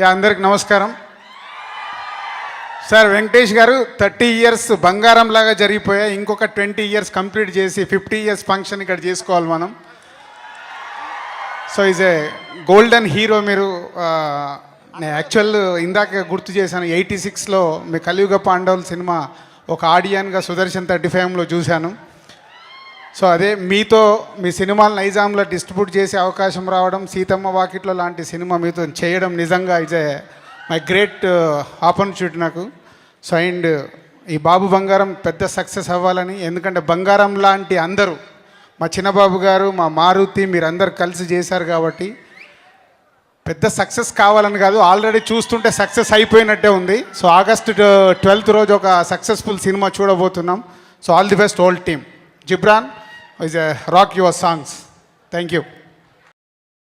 Yeah అందరికి నమస్కారం. Sir Venkatesh గారు థర్టీ ఇయర్స్ బంగారం లాగా జరిగిపోయా ఇంకొక ట్వంటీ ఇయర్స్ కంప్లీట్ చేసి ఫిఫ్టీ ఇయర్స్ ఫంక్షన్ ఇక్కడ చేసుకోవాలి మనం. So is a golden hero మీరు నేను యాక్చువల్ ఇందాక గుర్తు చేశాను. ఎయిటీ సిక్స్లో మీ కలియుగ పాండవుల సినిమా ఒక ఆడియన్గా సుదర్శన్ థర్టీ ఫైవ్లో చూశాను. సో అదే మీతో మీ సినిమాలు నైజాంలో డిస్ట్రిబ్యూట్ చేసే అవకాశం రావడం సీతమ్మ వాకిట్లో లాంటి సినిమా మీతో చేయడం నిజంగా is a my great uh, opportunity నాకు. సో అండ్ ఈ బాబు బంగారం పెద్ద సక్సెస్ అవ్వాలని ఎందుకంటే బంగారం లాంటి అందరూ మా చిన్నబాబు గారు మా మారుతి మీరందరూ కలిసి చేశారు కాబట్టి పెద్ద సక్సెస్ కావాలని కాదు ఆల్రెడీ చూస్తుంటే సక్సెస్ అయిపోయినట్టే ఉంది. సో ఆగస్ట్ uh, ట్వెల్త్ రోజు ఒక సక్సెస్ఫుల్ సినిమా చూడబోతున్నాం. So all the best old team. Ghibran is a rock your songs. Thank you.